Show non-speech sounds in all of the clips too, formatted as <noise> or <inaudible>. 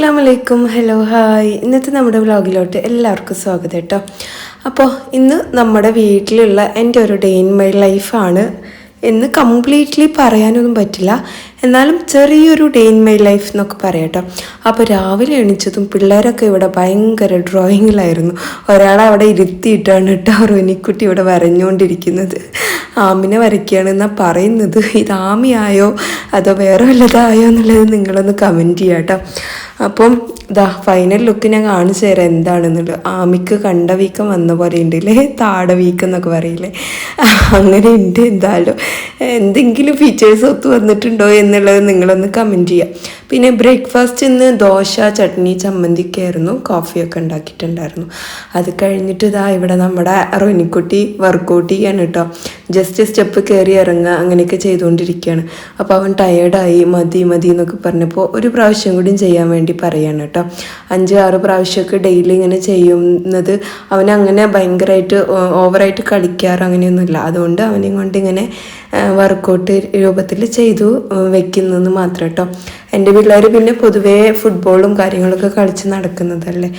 അസ്സാം വലൈക്കും hello hi ഇന്നത്തെ നമ്മുടെ വ്ളോഗിലോട്ട് എല്ലാവർക്കും സ്വാഗതം കേട്ടോ. അപ്പോൾ ഇന്ന് നമ്മുടെ വീട്ടിലുള്ള എന്റെ ഒരു ഡേ ഇൻ മൈ ലൈഫാണ് എന്ന് കംപ്ലീറ്റ്ലി പറയാനൊന്നും പറ്റില്ല. എന്നാലും ചെറിയൊരു ഡേ ഇൻ മൈ ലൈഫ് എന്നൊക്കെ പറയാം കേട്ടോ. അപ്പോൾ രാവിലെ എണീച്ചതും പിള്ളേരൊക്കെ ഇവിടെ ഭയങ്കര ഡ്രോയിങ്ങിലായിരുന്നു ഒരാളെ അവിടെ ഇരുത്തിയിട്ടാണ് കേട്ടോ റോനിക്കുട്ടി ഇവിടെ വരഞ്ഞുകൊണ്ടിരിക്കുന്നത്. ആമിനെ വരയ്ക്കുകയാണെന്നാണ് പറയുന്നത്. ഇത് ആമിയായോ? അതോ വേറെ വല്ലതായോ എന്നുള്ളത് നിങ്ങളൊന്ന് കമന്റ് ചെയ്യാം കേട്ടോ. അപ്പം ദാ ഫൈനൽ ലുക്ക് ഞാൻ കാണിച്ചു തരാം എന്താണെന്നുള്ളത്. ആമിക്ക് കണ്ട വീക്കം വന്ന പോലെ ഉണ്ട് ഇല്ലേ താട വീക്കം എന്നൊക്കെ പറയില്ലേ? അങ്ങനെ ഉണ്ട് എന്തായാലും. എന്തെങ്കിലും ഫീച്ചേഴ്സ് ഒത്തു വന്നിട്ടുണ്ടോ എന്നുള്ളത് നിങ്ങളൊന്ന് കമന്റ് ചെയ്യാം. പിന്നെ ബ്രേക്ക്ഫാസ്റ്റ് ഇന്ന് ദോശ ചട്നി ചമ്മന്തിയൊക്കെ ആയിരുന്നു കോഫിയൊക്കെ ഉണ്ടാക്കിയിട്ടുണ്ടായിരുന്നു. അത് കഴിഞ്ഞിട്ട് ഇതാ ഇവിടെ നമ്മുടെ റോനിക്കുട്ടി വർക്കൗട്ട് ചെയ്യാണ് കേട്ടോ ജസ്റ്റ് സ്റ്റെപ്പ് കയറി ഇറങ്ങുക അങ്ങനെയൊക്കെ ചെയ്തുകൊണ്ടിരിക്കുകയാണ്. അപ്പോൾ അവൻ ടയേർഡായി മതി മതി എന്നൊക്കെ പറഞ്ഞപ്പോൾ ഒരു പ്രാവശ്യം കൂടി ചെയ്യാൻ വേണ്ടി പറയാണ് കേട്ടോ അഞ്ച് ആറ് പ്രാവശ്യമൊക്കെ ഡെയിലി ഇങ്ങനെ ചെയ്യുന്നത് അവൻ അങ്ങനെ ഭയങ്കരമായിട്ട് ഓവറായിട്ട് കളിക്കാറ് അങ്ങനെയൊന്നുമില്ല. അതുകൊണ്ട് അവനെയും കൊണ്ട് ഇങ്ങനെ വർക്കൗട്ട് രൂപത്തിൽ ചെയ്തു വെക്കുന്നത് മാത്രം കേട്ടോ എന്റെ പിള്ളേർ പിന്നെ പൊതുവേ ഫുട്ബോളും കാര്യങ്ങളൊക്കെ കളിച്ച് നടക്കുന്നതല്ലേ?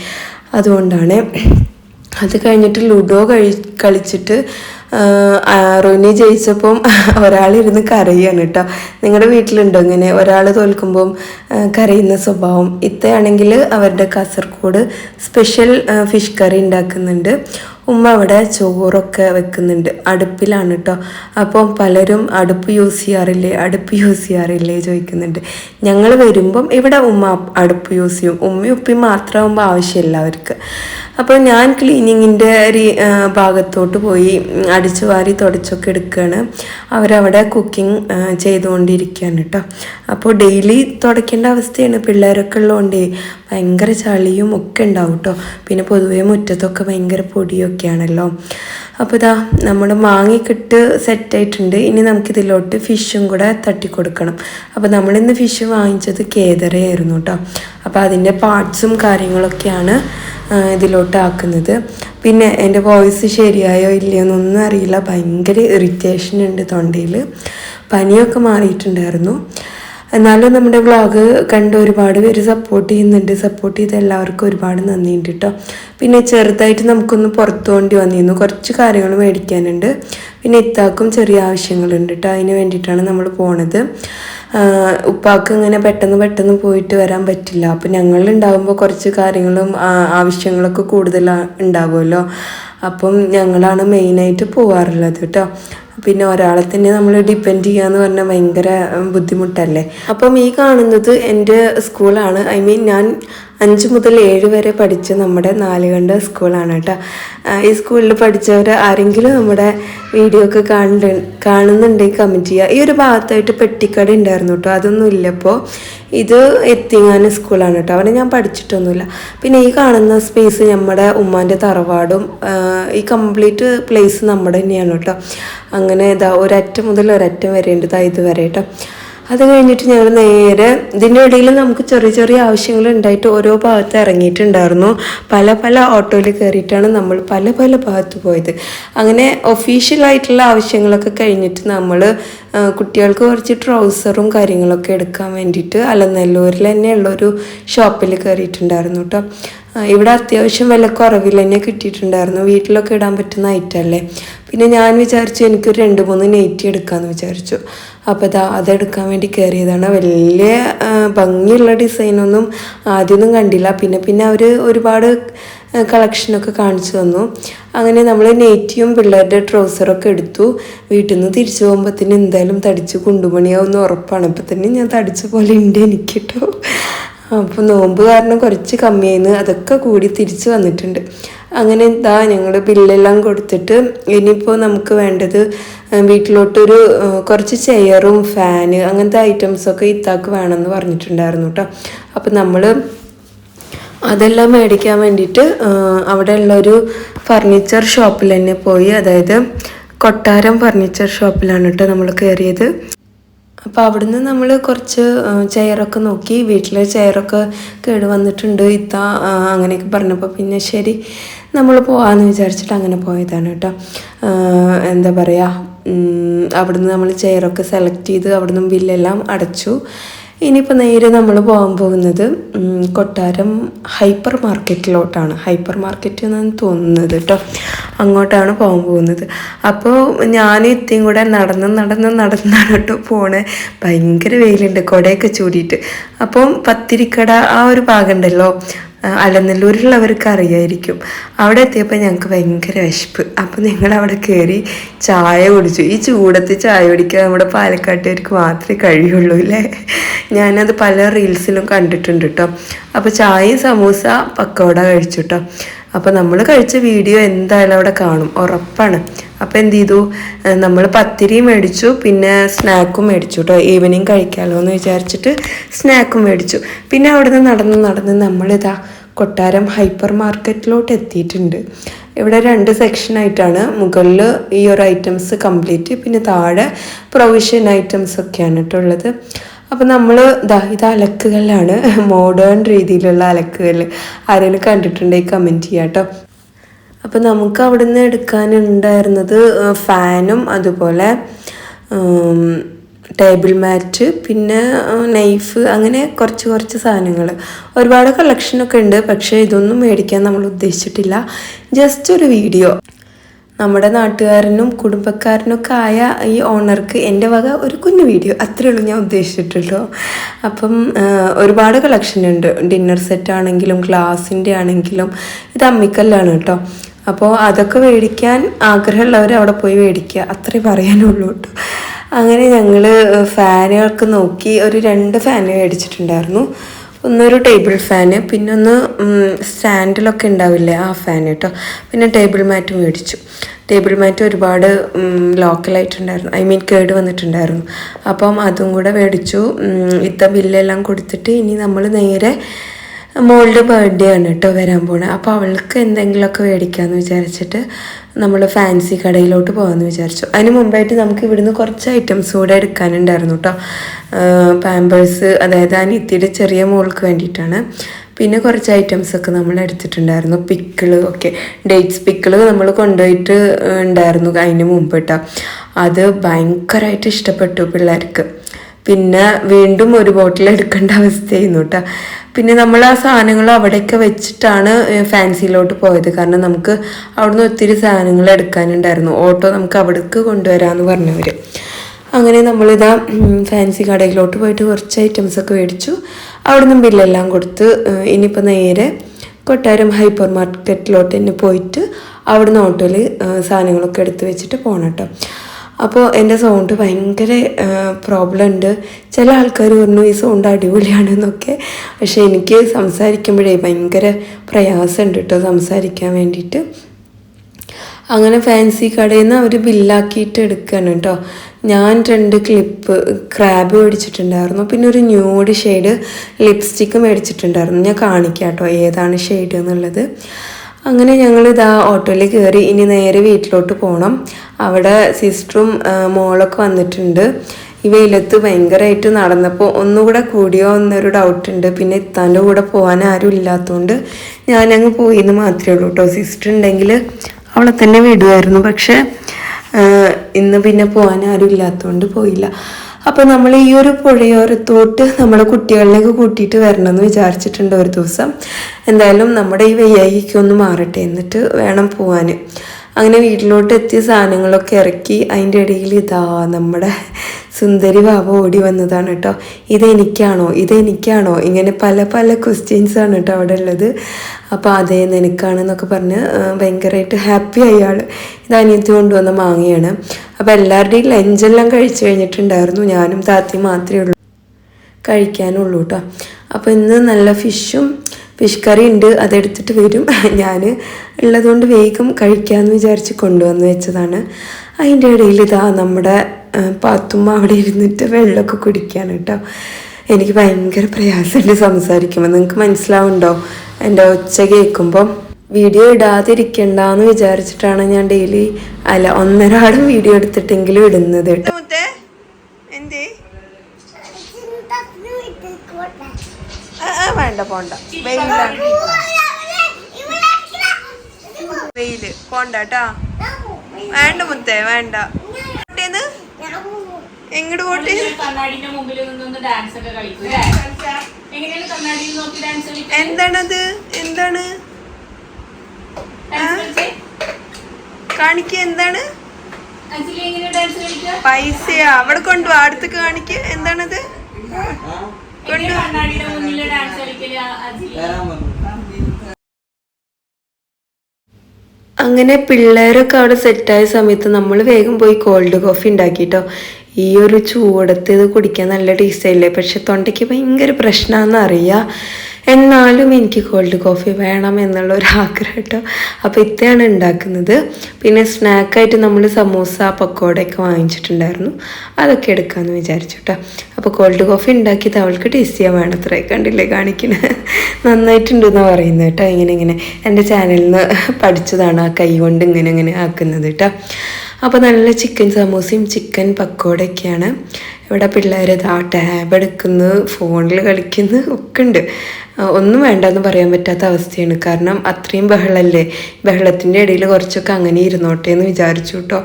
അതുകൊണ്ടാണ് അത് കഴിഞ്ഞിട്ട് ലുഡോ കഴി കളിച്ചിട്ട് റോനി ജയിച്ചപ്പം ഒരാളിരുന്ന് കരയാണ് കേട്ടോ നിങ്ങളുടെ വീട്ടിലുണ്ടോ ഇങ്ങനെ? ഒരാൾ തോൽക്കുമ്പം കരയുന്ന സ്വഭാവം. ഇത്തയാണെങ്കിൽ അവരുടെ കാസർഗോഡ് സ്പെഷ്യൽ ഫിഷ് കറി ഉണ്ടാക്കുന്നുണ്ട്. ഉമ്മ അവിടെ ചോറൊക്കെ വെക്കുന്നുണ്ട്. അടുപ്പിലാണ് കേട്ടോ അപ്പം പലരും അടുപ്പ് യൂസ് ചെയ്യാറില്ലേ അടുപ്പ് യൂസ് ചെയ്യാറില്ലേ ചോദിക്കുന്നുണ്ട്. ഞങ്ങൾ വരുമ്പം ഇവിടെ ഉമ്മ അടുപ്പ് യൂസ് ചെയ്യും. ഉമ്മയും ഉപ്പയും മാത്രമാകുമ്പോൾ ആവശ്യമില്ല അവർക്ക്. അപ്പോൾ ഞാൻ ക്ലീനിങ്ങിന്റെ ഭാഗത്തോട്ട് പോയി അടിച്ചു വാരി തുടച്ചൊക്കെ എടുക്കുകയാണ് അവരവിടെ കുക്കിംഗ് ചെയ്തുകൊണ്ടിരിക്കുകയാണ് കേട്ടോ അപ്പോൾ ഡെയിലി തുടയ്ക്കേണ്ട അവസ്ഥയാണ്. പിള്ളേരൊക്കെ ഉള്ളതുകൊണ്ടേ ഭയങ്കര ചളിയും ഒക്കെ ഉണ്ടാവും കേട്ടോ പിന്നെ പൊതുവേ മുറ്റത്തൊക്കെ ഭയങ്കര പൊടിയൊക്കെയാണല്ലോ അപ്പോൾ ഇതാ നമ്മൾ മാങ്ങിക്കിട്ട് സെറ്റായിട്ടുണ്ട് ഇനി നമുക്കിതിലോട്ട് ഫിഷും കൂടെ തട്ടിക്കൊടുക്കണം. അപ്പോൾ നമ്മളിന്ന് ഫിഷ് വാങ്ങിച്ചത് കേതറയായിരുന്നു കേട്ടോ അപ്പോൾ അതിന്റെ പാർട്സും കാര്യങ്ങളൊക്കെയാണ് ഇതിലോട്ടാക്കുന്നത് പിന്നെ എന്റെ വോയിസ് ശരിയായോ ഇല്ലയോ എന്നൊന്നും അറിയില്ല. ഭയങ്കര ഇറിറ്റേഷൻ ഉണ്ട് തൊണ്ടയിൽ പനിയൊക്കെ മാറിയിട്ടുണ്ടായിരുന്നു. എന്നാലും നമ്മുടെ വ്ളോഗ് കണ്ട് ഒരുപാട് പേര് സപ്പോർട്ട് ചെയ്യുന്നുണ്ട്. സപ്പോർട്ട് ചെയ്ത എല്ലാവർക്കും ഒരുപാട് നന്ദിയുണ്ട് കേട്ടോ പിന്നെ ചെറുതായിട്ട് നമുക്കൊന്ന് പുറത്തു പോകേണ്ടി വന്നിരുന്നു. കുറച്ച് കാര്യങ്ങൾ മേടിക്കാനുണ്ട്. പിന്നെ ഇത്താക്കും ചെറിയ ആവശ്യങ്ങളുണ്ട് കേട്ടോ അതിന് വേണ്ടിയിട്ടാണ് നമ്മൾ പോണത്. ഉപ്പാക്ക് ഇങ്ങനെ പെട്ടെന്ന് പെട്ടെന്ന് പോയിട്ട് വരാൻ പറ്റില്ല. അപ്പം ഞങ്ങൾ ഉണ്ടാകുമ്പോൾ കുറച്ച് കാര്യങ്ങളും ആവശ്യങ്ങളൊക്കെ കൂടുതൽ ഉണ്ടാവുമല്ലോ. അപ്പം ഞങ്ങളാണ് മെയിനായിട്ട് പോവാറുള്ളത് കേട്ടോ പിന്നെ ഒരാളെ തന്നെ നമ്മൾ ഡിപ്പെൻഡ് ചെയ്യുക എന്ന് പറഞ്ഞാൽ ഭയങ്കര ബുദ്ധിമുട്ടല്ലേ? അപ്പം ഈ കാണുന്നത് എന്റെ സ്കൂളാണ് ഐ മീൻ ഞാൻ അഞ്ച് മുതൽ ഏഴ് വരെ പഠിച്ച നമ്മുടെ നാലുകണ്ട സ്കൂളാണ് കേട്ടോ. ഈ സ്കൂളിൽ പഠിച്ചവർ ആരെങ്കിലും നമ്മുടെ വീഡിയോ ഒക്കെ കാണുന്നുണ്ട് കാണുന്നുണ്ടെങ്കിൽ കമന്റ് ചെയ്യുക. ഈ ഒരു ഭാഗത്തായിട്ട് പെട്ടിക്കട ഉണ്ടായിരുന്നു കേട്ടോ. അതൊന്നും ഇല്ലപ്പോൾ ഇത് എത്തിങ്ങാന സ്കൂളാണ് കേട്ടോ. അവിടെ ഞാൻ പഠിച്ചിട്ടൊന്നുമില്ല. പിന്നെ ഈ കാണുന്ന സ്പേസ് നമ്മുടെ ഉമ്മാന്റെ തറവാടും ഈ കംപ്ലീറ്റ് പ്ലേസ് നമ്മുടെ തന്നെയാണ് കേട്ടോ. അങ്ങനെ ഇതാ ഒരറ്റം മുതൽ ഒരറ്റം വരെ ഉണ്ട് ഇതാ ഇത് വരെ കേട്ടോ. അത് കഴിഞ്ഞിട്ട് ഞങ്ങൾ നേരെ ഇതിന്റെ ഇടയിൽ നമുക്ക് ചെറിയ ചെറിയ ആവശ്യങ്ങൾ ഉണ്ടായിട്ട് ഓരോ ഭാഗത്ത് ഇറങ്ങിയിട്ടുണ്ടായിരുന്നു. പല പല ഓട്ടോയിൽ കയറിയിട്ടാണ് നമ്മൾ പല പല ഭാഗത്ത് പോയത്. അങ്ങനെ ഒഫീഷ്യലായിട്ടുള്ള ആവശ്യങ്ങളൊക്കെ കഴിഞ്ഞിട്ട് നമ്മൾ കുട്ടികൾക്ക് കുറച്ച് ട്രൗസറും കാര്യങ്ങളൊക്കെ എടുക്കാൻ വേണ്ടിയിട്ട് അലനല്ലൂരിൽ തന്നെയുള്ളൊരു ഷോപ്പിൽ കയറിയിട്ടുണ്ടായിരുന്നു കേട്ടോ ഇവിടെ അത്യാവശ്യം വില കുറവിൽ തന്നെ കിട്ടിയിട്ടുണ്ടായിരുന്നു. വീട്ടിലൊക്കെ ഇടാൻ പറ്റുന്ന ഐറ്റമല്ലേ പിന്നെ ഞാൻ വിചാരിച്ചു എനിക്കൊരു രണ്ട് മൂന്ന് നെയ്റ്റി എടുക്കാമെന്ന് വിചാരിച്ചു. അപ്പോൾ അതാ അതെടുക്കാൻ വേണ്ടി കയറിയതാണ് വലിയ ഭംഗിയുള്ള ഡിസൈനൊന്നും ആദ്യമൊന്നും കണ്ടില്ല. പിന്നെ പിന്നെ അവർ ഒരുപാട് കളക്ഷനൊക്കെ കാണിച്ചു തന്നു. അങ്ങനെ നമ്മൾ നെയ്റ്റിയും പിള്ളേരുടെ ട്രൗസറൊക്കെ എടുത്തു. വീട്ടിൽ നിന്ന് തിരിച്ചു പോകുമ്പോഴത്തേന് എന്തായാലും തടിച്ച് കുണ്ടുമണിയാവുന്ന ഉറപ്പാണ്. അപ്പം തന്നെ ഞാൻ തടിച്ച പോലെ ഉണ്ട് എനിക്ക് കേട്ടോ അപ്പോൾ നോമ്പ് കാരണം കുറച്ച് കമ്മിയായിരുന്നു അതൊക്കെ കൂടി തിരിച്ച് വന്നിട്ടുണ്ട്. അങ്ങനെ എന്താ ഞങ്ങൾ ബില്ലെല്ലാം കൊടുത്തിട്ട് ഇനിയിപ്പോൾ നമുക്ക് വേണ്ടത് വീട്ടിലോട്ടൊരു കുറച്ച് ചെയറും ഫാന് അങ്ങനത്തെ ഐറ്റംസൊക്കെ ഇത്താക്ക് വേണമെന്ന് പറഞ്ഞിട്ടുണ്ടായിരുന്നു കേട്ടോ അപ്പം നമ്മൾ അതെല്ലാം മേടിക്കാൻ വേണ്ടിയിട്ട് അവിടെയുള്ളൊരു ഫർണിച്ചർ ഷോപ്പിൽ തന്നെ പോയി. അതായത് കൊട്ടാരം ഫർണിച്ചർ ഷോപ്പിലാണ് കേട്ടോ നമ്മൾ കയറിയത് അപ്പോൾ അവിടുന്ന് നമ്മൾ കുറച്ച് ചെയറൊക്കെ നോക്കി. വീട്ടിൽ ചെയറൊക്കെ കേട് വന്നിട്ടുണ്ട്. ഇത്ത അങ്ങനെയൊക്കെ പറഞ്ഞപ്പോൾ പിന്നെ ശരി നമ്മൾ പോകാമെന്ന് വിചാരിച്ചിട്ട് അങ്ങനെ പോയതാണ് കേട്ടോ. എന്താ പറയുക അവിടുന്ന് നമ്മൾ ചെയറൊക്കെ സെലക്ട് ചെയ്ത് അവിടുന്ന് ബില്ലെല്ലാം അടച്ചു. ഇനിയിപ്പോൾ നേരെ നമ്മൾ പോകാൻ പോകുന്നത് കൊട്ടാരം ഹൈപ്പർ മാർക്കറ്റിലോട്ടാണ്. ഹൈപ്പർ മാർക്കറ്റ് എന്നാണ് തോന്നുന്നത് കേട്ടോ അങ്ങോട്ടാണ് പോകാൻ പോകുന്നത്. അപ്പോൾ ഞാൻ ഇത്തിയും കൂടെ നടന്ന് നടന്ന് നടന്നാണ് കേട്ടോ പോണേ. ഭയങ്കര വെയിലുണ്ട് കുടയൊക്കെ ചൂടിയിട്ട്. അപ്പം പത്തിരിക്കട ആ ഒരു ഭാഗം ഉണ്ടല്ലോ. ആ, അലനല്ലൂരിലുള്ളവർക്ക് അറിയായിരിക്കും. അവിടെ എത്തിയപ്പോൾ ഞങ്ങൾക്ക് ഭയങ്കര വിശപ്പ്. അപ്പോൾ ഞങ്ങൾ അവിടെ കയറി ചായ കുടിച്ചു. ഈ ചൂടത്ത് ചായ കുടിക്കാൻ നമ്മുടെ പാലക്കാട്ടുകാർക്ക് മാത്രമേ കഴിയുള്ളൂ അല്ലേ ഞാനത് പല റീൽസിലും കണ്ടിട്ടുണ്ട് കേട്ടോ അപ്പോൾ ചായയും സമൂസ പക്കോട കഴിച്ചു കേട്ടോ അപ്പോൾ നമ്മൾ കഴിച്ച വീഡിയോ എന്തായാലും അവിടെ കാണും. ഉറപ്പാണ്. അപ്പോൾ എന്ത് ചെയ്തു? നമ്മൾ പത്തിരി മേടിച്ചു പിന്നെ സ്നാക്കും മേടിച്ചു കേട്ടോ ഈവനിങ് കഴിക്കാമല്ലോ എന്ന് വിചാരിച്ചിട്ട് സ്നാക്കും മേടിച്ചു. പിന്നെ അവിടുന്ന് നടന്ന് നടന്ന് നമ്മളിതാ കൊട്ടാരം ഹൈപ്പർ മാർക്കറ്റിലോട്ട് എത്തിയിട്ടുണ്ട്. ഇവിടെ രണ്ട് സെക്ഷനായിട്ടാണ് മുകളിൽ ഈ ഒരു ഐറ്റംസ് കംപ്ലീറ്റ് പിന്നെ താഴെ പ്രൊവിഷൻ ഐറ്റംസ് ഒക്കെയാണ് കേട്ടോ ഉള്ളത്. അപ്പോൾ നമ്മൾ ഇതാ ഇത് അലക്കുകല്ലാണ്. <laughs> മോഡേൺ രീതിയിലുള്ള അലക്കുകല്ല്. ആരെങ്കിലും കണ്ടിട്ടുണ്ടെങ്കിൽ കമന്റ് ചെയ്യാം കേട്ടോ അപ്പോൾ നമുക്ക് അവിടുന്ന് എടുക്കാനുണ്ടായിരുന്നത് ഫാനും അതുപോലെ ടേബിൾ മാറ്റ് പിന്നെ നൈഫ് അങ്ങനെ കുറച്ച് കുറച്ച് സാധനങ്ങൾ ഒരുപാട് കളക്ഷനൊക്കെ ഉണ്ട് പക്ഷേ ഇതൊന്നും മേടിക്കാൻ നമ്മൾ ഉദ്ദേശിച്ചിട്ടില്ല. ജസ്റ്റ് ഒരു വീഡിയോ നമ്മുടെ നാട്ടുകാരനും കുടുംബക്കാരനൊക്കെ ആയ ഈ ഓണർക്ക് എന്റെ വക ഒരു കുഞ്ഞു വീഡിയോ അത്രേ ഉള്ളൂ ഞാൻ ഉദ്ദേശിച്ചിട്ടുള്ളൂ. അപ്പം ഒരുപാട് കളക്ഷൻ ഉണ്ട്. ഡിന്നർ സെറ്റ് ആണെങ്കിലും ഗ്ലാസിന്റെ ആണെങ്കിലും ഇത് അമ്മിക്കല്ലാണ് കേട്ടോ. അപ്പോൾ അതൊക്കെ മേടിക്കാൻ ആഗ്രഹമുള്ളവർ അവിടെ പോയി മേടിക്കുക അത്രേ പറയാനുള്ളൂ കേട്ടോ. അങ്ങനെ ഞങ്ങൾ ഫാനുകൾക്ക് നോക്കി ഒരു രണ്ട് ഫാൻ മേടിച്ചിട്ടുണ്ടായിരുന്നു. ഒന്നൊരു ടേബിൾ ഫാന് പിന്നെ ഒന്ന് സ്റ്റാൻഡിലൊക്കെ ഉണ്ടാവില്ലേ ആ ഫാൻ കേട്ടോ. പിന്നെ ടേബിൾ മാറ്റ് മേടിച്ചു. ടേബിൾ മാറ്റ് ഒരുപാട് ലോക്കലായിട്ടുണ്ടായിരുന്നു. ഐ മീൻ കേട് വന്നിട്ടുണ്ടായിരുന്നു. അപ്പം അതും കൂടെ മേടിച്ചു. ഇത്ത ബില്ലെല്ലാം കൊടുത്തിട്ട് ഇനി നമ്മൾ നേരെ മോളുടെ ബർത്ത്ഡേ ആണ് കേട്ടോ വരാൻ പോണത് അപ്പോൾ അവൾക്ക് എന്തെങ്കിലുമൊക്കെ മേടിക്കാമെന്ന് വിചാരിച്ചിട്ട് നമ്മൾ ഫാൻസി കടയിലോട്ട് പോകാമെന്ന് വിചാരിച്ചു. അതിന് മുമ്പായിട്ട് നമുക്ക് ഇവിടുന്ന് കുറച്ച് ഐറ്റംസ് കൂടെ എടുക്കാനുണ്ടായിരുന്നു കേട്ടോ. പാമ്പേഴ്സ് അതായത് അനിയത്തിയുടെ ചെറിയ മോൾക്ക് വേണ്ടിയിട്ടാണ്. പിന്നെ കുറച്ച് ഐറ്റംസ് ഒക്കെ നമ്മൾ എടുത്തിട്ടുണ്ടായിരുന്നു. പിക്കിൾ ഒക്കെ. ഡേറ്റ്സ് പിക്കിൾ നമ്മൾ കൊണ്ടുപോയിട്ട് ഉണ്ടായിരുന്നു അതിന് മുമ്പ് കേട്ടോ. അത് ഭയങ്കരമായിട്ട് ഇഷ്ടപ്പെട്ടു പിള്ളേർക്ക്. പിന്നെ വീണ്ടും ഒരു ബോട്ടിൽ എടുക്കേണ്ട അവസ്ഥയായിരുന്നു കേട്ടോ. പിന്നെ നമ്മൾ ആ സാധനങ്ങൾ അവിടെയൊക്കെ വെച്ചിട്ടാണ് ഫാൻസിയിലോട്ട് പോയത്. കാരണം നമുക്ക് അവിടുന്ന് ഒത്തിരി സാധനങ്ങൾ എടുക്കാനുണ്ടായിരുന്നു. ഓട്ടോ നമുക്ക് അവിടേക്ക് കൊണ്ടുവരാമെന്ന് പറഞ്ഞവർ അങ്ങനെ നമ്മളിതാ ഫാൻസി കടയിലോട്ട് പോയിട്ട് കുറച്ച് ഐറ്റംസ് ഒക്കെ മേടിച്ചു. അവിടുന്ന് ബില്ലെല്ലാം കൊടുത്ത് ഇനിയിപ്പോൾ നേരെ കൊട്ടാരം ഹൈപ്പർ മാർക്കറ്റിലോട്ട് തന്നെ പോയിട്ട് അവിടുന്ന് ഓട്ടോയിൽ സാധനങ്ങളൊക്കെ എടുത്ത് വെച്ചിട്ട് പോകണം കേട്ടോ. അപ്പോൾ എന്റെ സൗണ്ട് ഭയങ്കര പ്രോബ്ലം ഉണ്ട് ചില ആൾക്കാർ പറഞ്ഞു ഈ സൗണ്ട് അടിപൊളിയാണ് എന്നൊക്കെ. പക്ഷേ എനിക്ക് സംസാരിക്കുമ്പോഴേ ഭയങ്കര പ്രയാസമുണ്ട് കേട്ടോ സംസാരിക്കാൻ വേണ്ടിയിട്ട്. അങ്ങനെ ഫാൻസി കടയിൽ നിന്ന് അവർ ബില്ലാക്കിയിട്ട് എടുക്കുകയാണ് കേട്ടോ. ഞാൻ രണ്ട് ക്ലിപ്പ് ക്രാബ് മേടിച്ചിട്ടുണ്ടായിരുന്നു. പിന്നെ ഒരു ന്യൂഡ് ഷെയ്ഡ് ലിപ്സ്റ്റിക്ക് മേടിച്ചിട്ടുണ്ടായിരുന്നു. ഞാൻ കാണിക്കാം കേട്ടോ ഏതാണ് ഷെയ്ഡ് എന്നുള്ളത്. അങ്ങനെ ഞങ്ങൾ ഇതാ ഓട്ടോയിൽ കയറി ഇനി നേരെ വീട്ടിലോട്ട് പോകണം അവിടെ സിസ്റ്ററും മോളൊക്കെ വന്നിട്ടുണ്ട്. ഈ വെയിലത്ത് ഭയങ്കരമായിട്ട് നടന്നപ്പോൾ ഒന്നുകൂടെ കൂടിയോ എന്നൊരു ഡൗട്ടുണ്ട് പിന്നെ ഇത്താന്റെ കൂടെ പോകാൻ ആരും ഇല്ലാത്തതുകൊണ്ട് ഞാനങ്ങ് പോയി എന്ന് മാത്രമേ ഉള്ളൂ കേട്ടോ സിസ്റ്റർ ഉണ്ടെങ്കിൽ അവളെ തന്നെ വിടുമായിരുന്നു പക്ഷേ ഇന്ന് പിന്നെ പോകാൻ ആരും ഇല്ലാത്തതുകൊണ്ട് പോയില്ല. അപ്പോൾ നമ്മൾ ഈ ഒരു പുഴയോരത്തോട്ട് നമ്മളെ കുട്ടികളിലേക്ക് കൂട്ടിയിട്ട് വരണം എന്ന് വിചാരിച്ചിട്ടുണ്ട് ഒരു ദിവസം. എന്തായാലും നമ്മുടെ ഈ വയ്യായിക്കൊന്ന് മാറട്ടെ. എന്നിട്ട് വേണം പോവാൻ അങ്ങനെ വീട്ടിലോട്ട് എത്തിയ സാധനങ്ങളൊക്കെ ഇറക്കി അതിന്റെ ഇടയിൽ ഇതാ നമ്മുടെ സുന്ദരി ബാബ ഓടി വന്നതാണ് കേട്ടോ. ഇതെനിക്കാണോ? ഇതെനിക്കാണോ? ഇങ്ങനെ പല പല ക്വസ്റ്റ്യൻസ് ആണ് കേട്ടോ അവിടെ ഉള്ളത്. അപ്പോൾ അതെ നിനക്കാണെന്നൊക്കെ പറഞ്ഞ് ഭയങ്കരമായിട്ട് ഹാപ്പി ആയി. ഇത് അനിയത്തി കൊണ്ടുവന്ന മാങ്ങയാണ്. അപ്പോൾ എല്ലാവരുടെയും ലഞ്ചെല്ലാം കഴിച്ചു കഴിഞ്ഞിട്ടുണ്ടായിരുന്നു. ഞാനും താത്തി മാത്രമേ ഉള്ളൂ. കഴിക്കാനുള്ളൂ കേട്ടോ. അപ്പോൾ ഇന്ന് നല്ല ഫിഷും ഫിഷ് കറി ഉണ്ട് അതെടുത്തിട്ട് വരും. <laughs> ഞാൻ ഉള്ളതുകൊണ്ട് വേഗം കഴിക്കാമെന്ന് വിചാരിച്ച് കൊണ്ടുവന്ന് വെച്ചതാണ്. അതിന്റെ ഇടയിൽ ഇതാ നമ്മുടെ പാത്തുമ്മ അവിടെ ഇരുന്നിട്ട് വെള്ളമൊക്കെ കുടിക്കുകയാണ് കേട്ടോ. എനിക്ക് ഭയങ്കര പ്രയാസമുണ്ട് സംസാരിക്കുമ്പോൾ നിങ്ങൾക്ക് മനസ്സിലാവുണ്ടോ? എന്റെ ഒച്ച കേൾക്കുമ്പം വീഡിയോ ഇടാതിരിക്കണ്ടെന്ന് വിചാരിച്ചിട്ടാണ് ഞാൻ ഡെയിലി അല്ല ഒന്നരാടും വീഡിയോ എടുത്തിട്ടെങ്കിലും ഇടുന്നത് കേട്ടോ എന്തേ വേണ്ട പോണ്ട. വെയിലാണ് വെയിൽ. പോണ്ട കേട്ടാ. വേണ്ട മുത്തേ വേണ്ട. കുട്ടീന്ന് എങ്ങോട്ട് പോട്ടെ? എന്താണത്? എന്താണ്? കാണിക്ക എന്താണ്? പൈസയാ. അവിടെ കൊണ്ടുപോവാ അടുത്തേക്ക് കാണിക്ക. എന്താണത്? കണ്ണാടിയുടെ മുന്നിൽ ഡാൻസ് കളിക്കൽ അങ്ങനെ പിള്ളേരൊക്കെ അവിടെ സെറ്റായ സമയത്ത് നമ്മൾ വേഗം പോയി കോൾഡ് കോഫി ഉണ്ടാക്കിട്ടോ. ഈ ഒരു ചൂടത്ത് ഇത് കുടിക്കാൻ നല്ല ടേസ്റ്റ് ആയില്ലേ? പക്ഷെ തൊണ്ടയ്ക്ക് ഭയങ്കര പ്രശ്നമാണെന്ന് അറിയാം. എന്നാലും എനിക്ക് കോൾഡ് കോഫി വേണം എന്നുള്ള ഒരു ആഗ്രഹം കേട്ടോ അപ്പോൾ ഇത്രയാണ് ഉണ്ടാക്കുന്നത്. പിന്നെ സ്നാക്കായിട്ട് നമ്മൾ സമൂസ പക്കോടയൊക്കെ വാങ്ങിച്ചിട്ടുണ്ടായിരുന്നു. അതൊക്കെ എടുക്കാമെന്ന് വിചാരിച്ചു കേട്ടോ അപ്പോൾ കോൾഡ് കോഫി ഉണ്ടാക്കിയത് അവൾക്ക് ടേസ്റ്റ് ചെയ്യാൻ വേണത്രേ. കണ്ടില്ലേ കാണിക്കണേ? നന്നായിട്ടുണ്ട് എന്ന് പറയുന്നത് കേട്ടോ. ഇങ്ങനെ ഇങ്ങനെ. എന്റെ ചാനലിൽ നിന്ന് പഠിച്ചതാണ് ആ കൈ കൊണ്ട് ഇങ്ങനെ ഇങ്ങനെ ആക്കുന്നത് കേട്ടോ അപ്പോൾ നല്ല ചിക്കൻ സമൂസയും ചിക്കൻ പക്കോടയൊക്കെയാണ് ഇവിടെ പിള്ളേർ ഇതാ ടാബ് എടുക്കുന്നു ഫോണിൽ കളിക്കുന്നു ഒക്കെ ഉണ്ട്. ഒന്നും വേണ്ടെന്ന് പറയാൻ പറ്റാത്ത അവസ്ഥയാണ്. കാരണം അത്രയും ബഹളല്ലേ? ബഹളത്തിന്റെ ഇടയിൽ കുറച്ചൊക്കെ അങ്ങനെ ഇരുന്നോട്ടെ എന്ന് വിചാരിച്ചു കേട്ടോ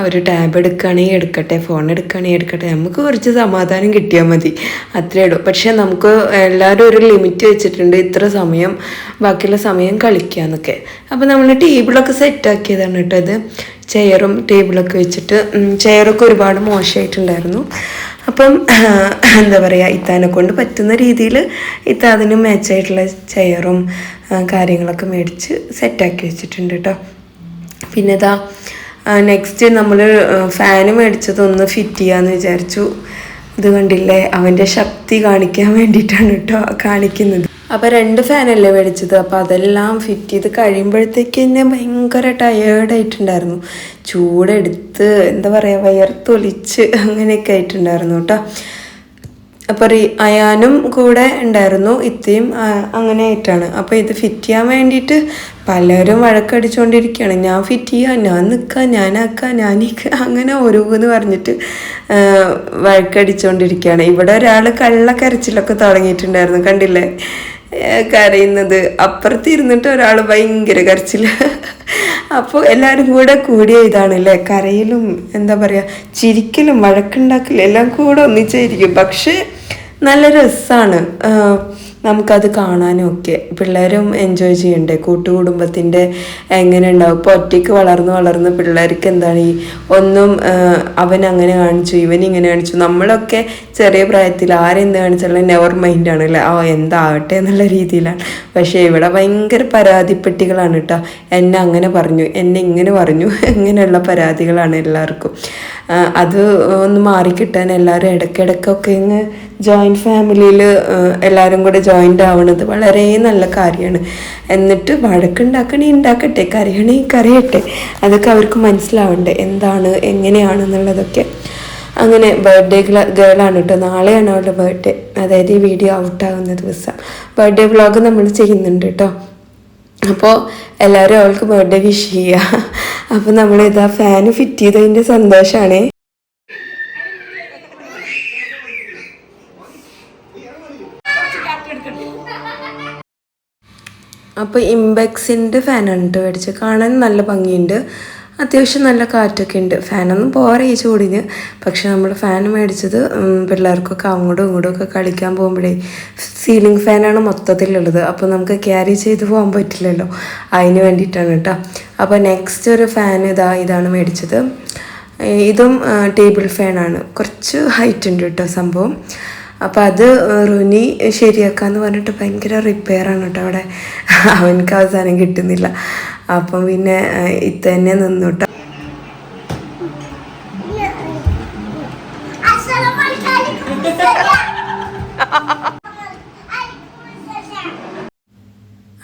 അവർ ടാബ് എടുക്കുകയാണെങ്കിൽ എടുക്കട്ടെ ഫോൺ എടുക്കുകയാണെങ്കിൽ എടുക്കട്ടെ. നമുക്ക് കുറച്ച് സമാധാനം കിട്ടിയാൽ മതി. അത്രേ ഉള്ളൂ. പക്ഷേ നമുക്ക് എല്ലാവരും ഒരു ലിമിറ്റ് വെച്ചിട്ടുണ്ട് ഇത്ര സമയം ബാക്കിയുള്ള സമയം കളിക്കുക എന്നൊക്കെ അപ്പോൾ നമ്മൾ ടേബിളൊക്കെ സെറ്റാക്കിയതാണ് കേട്ടോ ഇത്. ചെയറും ടേബിളൊക്കെ വെച്ചിട്ട് ചെയറൊക്കെ ഒരുപാട് മോശമായിട്ടുണ്ടായിരുന്നു അപ്പം എന്താ പറയുക ഇത്താനെ കൊണ്ട് പറ്റുന്ന രീതിയിൽ ഇത്ത അതിന് മാച്ചായിട്ടുള്ള ചെയറും കാര്യങ്ങളൊക്കെ മേടിച്ച് സെറ്റാക്കി വെച്ചിട്ടുണ്ട് കേട്ടോ പിന്നെ ഇതാ നെക്സ്റ്റ് നമ്മൾ ഫാന് മേടിച്ചതൊന്ന് ഫിറ്റ് ചെയ്യാന്ന് വിചാരിച്ചു. ഇത് കണ്ടില്ലേ? അവന്റെ ശക്തി കാണിക്കാൻ വേണ്ടിയിട്ടാണ് കേട്ടോ കാണിക്കുന്നത്. അപ്പോൾ രണ്ട് ഫാനല്ലേ മേടിച്ചത്? അപ്പോൾ അതെല്ലാം ഫിറ്റ് ചെയ്ത് കഴിയുമ്പോഴത്തേക്ക് തന്നെ ഭയങ്കര ടയേർഡായിട്ടുണ്ടായിരുന്നു ചൂടെടുത്ത് എന്താ പറയുക വയർത്തൊലിച്ച് അങ്ങനെയൊക്കെ ആയിട്ടുണ്ടായിരുന്നു കേട്ടോ അപ്പോൾ റീ അയാനും കൂടെ ഉണ്ടായിരുന്നു ഇത്തയും അങ്ങനെ ആയിട്ടാണ്. അപ്പോൾ ഇത് ഫിറ്റ് ചെയ്യാൻ വേണ്ടിയിട്ട് പലരും വഴക്കടിച്ചുകൊണ്ടിരിക്കുകയാണ് ഞാൻ ഫിറ്റ് ചെയ്യാം ഞാൻ നിൽക്കാം ഞാനാക്കാം ഞാനിക്ക അങ്ങനെ ഓരോന്ന് പറഞ്ഞിട്ട് വഴക്കടിച്ചുകൊണ്ടിരിക്കുകയാണ് ഇവിടെ ഒരാൾ കള്ളക്കരച്ചിലൊക്കെ തുടങ്ങിയിട്ടുണ്ടായിരുന്നു കണ്ടില്ലേ? കരയുന്നത്. അപ്പുറത്ത് ഇരുന്നിട്ട് ഒരാൾ ഭയങ്കര കരച്ചിൽ അപ്പോൾ എല്ലാവരും കൂടെ കൂടിയ ഇതാണ് അല്ലേ കരയിലും എന്താ പറയുക ചിരിക്കലും വഴക്കുണ്ടാക്കലും എല്ലാം കൂടെ ഒന്നിച്ചായിരിക്കും. പക്ഷേ നല്ല രസമാണ് നമുക്കത് കാണാനും ഒക്കെ പിള്ളേരും എൻജോയ് ചെയ്യണ്ടേ? കൂട്ടുകുടുംബത്തിന്റെ എങ്ങനെ ഉണ്ടാവും? ഇപ്പോൾ ഒറ്റയ്ക്ക് വളർന്ന് വളർന്ന് പിള്ളേർക്ക് എന്താണ് ഈ ഒന്നും അവൻ അങ്ങനെ കാണിച്ചു ഇവൻ ഇങ്ങനെ കാണിച്ചു. നമ്മളൊക്കെ ചെറിയ പ്രായത്തിൽ ആരെന്ത് കാണിച്ചാലും നെവർ മൈൻഡാണ് അല്ലേ? ആ എന്താവട്ടെ എന്നുള്ള രീതിയിലാണ്. പക്ഷേ ഇവിടെ ഭയങ്കര പരാതിപ്പെട്ടികളാണ് കേട്ടോ എന്നെ അങ്ങനെ പറഞ്ഞു എന്നെ ഇങ്ങനെ പറഞ്ഞു <laughs> ഇങ്ങനെയുള്ള പരാതികളാണ് എല്ലാവർക്കും. അത് ഒന്ന് മാറിക്കിട്ടാൻ എല്ലാവരും ഇടയ്ക്കിടയ്ക്കൊക്കെ ഇങ്ങ് ജോയിന്റ് ഫാമിലിയിൽ എല്ലാവരും കൂടെ ജോയിന്റ് ആവണത് വളരെ നല്ല കാര്യമാണ്. എന്നിട്ട് വഴക്കുണ്ടാക്കണേ ഉണ്ടാക്കട്ടെ കരയണേ കരയട്ടെ അതൊക്കെ അവർക്ക് മനസ്സിലാവണ്ടേ എന്താണ് എങ്ങനെയാണെന്നുള്ളതൊക്കെ. അങ്ങനെ ബർത്ത്ഡേ ഗേളാണ് കേട്ടോ നാളെയാണ് അവളുടെ ബർത്ത്ഡേ അതായത് ഈ വീഡിയോ ഔട്ടാകുന്ന ദിവസം. ബർത്ത്ഡേ വ്ളോഗ് നമ്മൾ ചെയ്യുന്നുണ്ട് കേട്ടോ അപ്പോൾ എല്ലാവരും അവൾക്ക് ബർത്ത്ഡേ വിഷ് ചെയ്യുക അപ്പോൾ നമ്മളിതാ ഫാന് ഫിറ്റ് ചെയ്തതിന്റെ സന്തോഷമാണേ അപ്പോൾ ഇംബെക്സിന്റെ ഫാനാണ് കേട്ടോ മേടിച്ചത് കാണാൻ നല്ല ഭംഗിയുണ്ട്. അത്യാവശ്യം നല്ല കാറ്റൊക്കെ ഉണ്ട്. ഫാനൊന്നും പോരെ ഈ ചൂടിന്. പക്ഷെ നമ്മൾ ഫാൻ മേടിച്ചത് പിള്ളേർക്കൊക്കെ അങ്ങോട്ടും ഇങ്ങോട്ടും ഒക്കെ കളിക്കാൻ പോകുമ്പോഴേ സീലിംഗ് ഫാനാണ് മൊത്തത്തിലുള്ളത്. അപ്പോൾ നമുക്ക് ക്യാരി ചെയ്ത് പോകാൻ പറ്റില്ലല്ലോ. അതിന് വേണ്ടിയിട്ടാണ് കേട്ടോ. അപ്പോൾ നെക്സ്റ്റ് ഒരു ഫാൻ ഇതാ ഇതാണ് മേടിച്ചത്. ഇതും ടേബിൾ ഫാനാണ്. കുറച്ച് ഹൈറ്റ് ഉണ്ട് കേട്ടോ സംഭവം. അപ്പം അത് റുനി ശരിയാക്കാന്ന് പറഞ്ഞിട്ട് ഭയങ്കര റിപ്പയർ ആണ് കേട്ടോ അവിടെ. അവനക്ക് അവസാനം കിട്ടുന്നില്ല. അപ്പം പിന്നെ ഇത് തന്നെ നിന്നു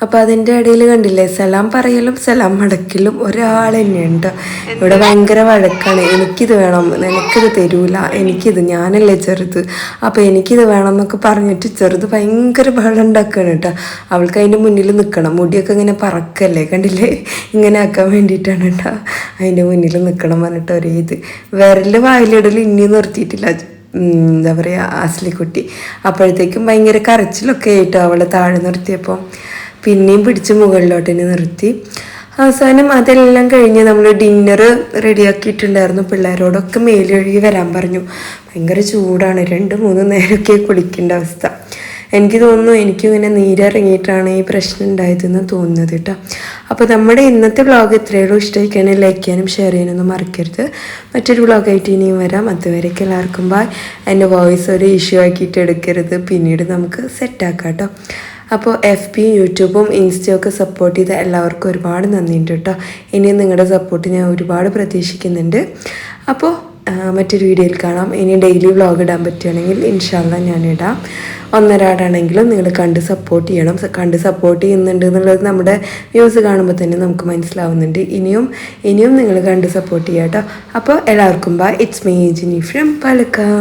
അപ്പം അതിന്റെ ഇടയിൽ കണ്ടില്ലേ സലാം പറയലും സലാം മടക്കലും ഒരാൾ തന്നെയുണ്ട്. ഇവിടെ ഭയങ്കര വഴക്കാണ്. എനിക്കിത് വേണം നിനക്കിത് തരൂല എനിക്കിത് ഞാനല്ലേ ചെറുത്. അപ്പം എനിക്കിത് വേണം എന്നൊക്കെ പറഞ്ഞിട്ട് ചെറുത് ഭയങ്കര ബഹളം ഉണ്ടാക്കുകയാണ് കേട്ടോ. അവൾക്ക് അതിന്റെ മുന്നിൽ നിൽക്കണം മുടിയൊക്കെ ഇങ്ങനെ പറക്കല്ലേ കണ്ടില്ലേ? ഇങ്ങനെ ആക്കാൻ വേണ്ടിയിട്ടാണ് കേട്ടോ. അതിന്റെ മുന്നിൽ നിൽക്കണം പറഞ്ഞിട്ട് ഒരേ ഇത്. വിരൽ വായിലിടൽ ഇനി നിർത്തിയിട്ടില്ല. എന്താ പറയുക അസ്ലിക്കുട്ടി. അപ്പോഴത്തേക്കും ഭയങ്കര കരച്ചിലൊക്കെ ആയിട്ടോ അവളെ താഴെ നിർത്തിയപ്പോൾ പിന്നെയും പിടിച്ച് മുകളിലോട്ട് തന്നെ നിർത്തി. അവസാനം അതെല്ലാം കഴിഞ്ഞ് നമ്മൾ ഡിന്നർ റെഡിയാക്കിയിട്ടുണ്ടായിരുന്നു പിള്ളേരോടൊക്കെ മേലൊഴുകി വരാൻ പറഞ്ഞു. ഭയങ്കര ചൂടാണ്. രണ്ട് മൂന്ന് നേരമൊക്കെ കുളിക്കേണ്ട അവസ്ഥ. എനിക്ക് തോന്നുന്നു എനിക്കും ഇങ്ങനെ നീരിറങ്ങിയിട്ടാണ് ഈ പ്രശ്നം ഉണ്ടായതെന്ന് തോന്നുന്നത് കേട്ടോ. അപ്പോൾ നമ്മുടെ ഇന്നത്തെ വ്ളോഗ് ഇത്രയുള്ളൂ ഇഷ്ടമായിക്കാനും ലൈക്ക് ചെയ്യാനും ഷെയർ ചെയ്യാനൊന്നും മറക്കരുത്. മറ്റൊരു വ്ളോഗായിട്ട് ഇനിയും വരാം. അതുവരെയൊക്കെ എല്ലാവർക്കും ബായ് എന്റെ വോയിസ് ഒരു ഇഷ്യൂ ആക്കിയിട്ട് എടുക്കരുത്. പിന്നീട് നമുക്ക് സെറ്റാക്കാം കേട്ടോ. അപ്പോൾ എഫ് പി യൂട്യൂബും ഇൻസ്റ്റയും ഒക്കെ സപ്പോർട്ട് ചെയ്ത എല്ലാവർക്കും ഒരുപാട് നന്ദിയുണ്ട് കേട്ടോ. ഇനിയും നിങ്ങളുടെ സപ്പോർട്ട് ഞാൻ ഒരുപാട് പ്രതീക്ഷിക്കുന്നുണ്ട്. അപ്പോൾ മറ്റൊരു വീഡിയോയിൽ കാണാം. ഇനി ഡെയിലി വ്ളോഗ് ഇടാൻ പറ്റുകയാണെങ്കിൽ ഇൻഷാല്ല ഞാൻ ഇടാം. ഒന്നരാടാണെങ്കിലും നിങ്ങൾ കണ്ട് സപ്പോർട്ട് ചെയ്യണം. കണ്ട് സപ്പോർട്ട് ചെയ്യുന്നുണ്ട് എന്നുള്ളത് നമ്മുടെ വ്യൂസ് കാണുമ്പോൾ തന്നെ നമുക്ക് മനസ്സിലാവുന്നുണ്ട്. ഇനിയും ഇനിയും നിങ്ങൾ കണ്ട് സപ്പോർട്ട് ചെയ്യാം കേട്ടോ. അപ്പോൾ എല്ലാവർക്കും bye it's me Jini from Palakkad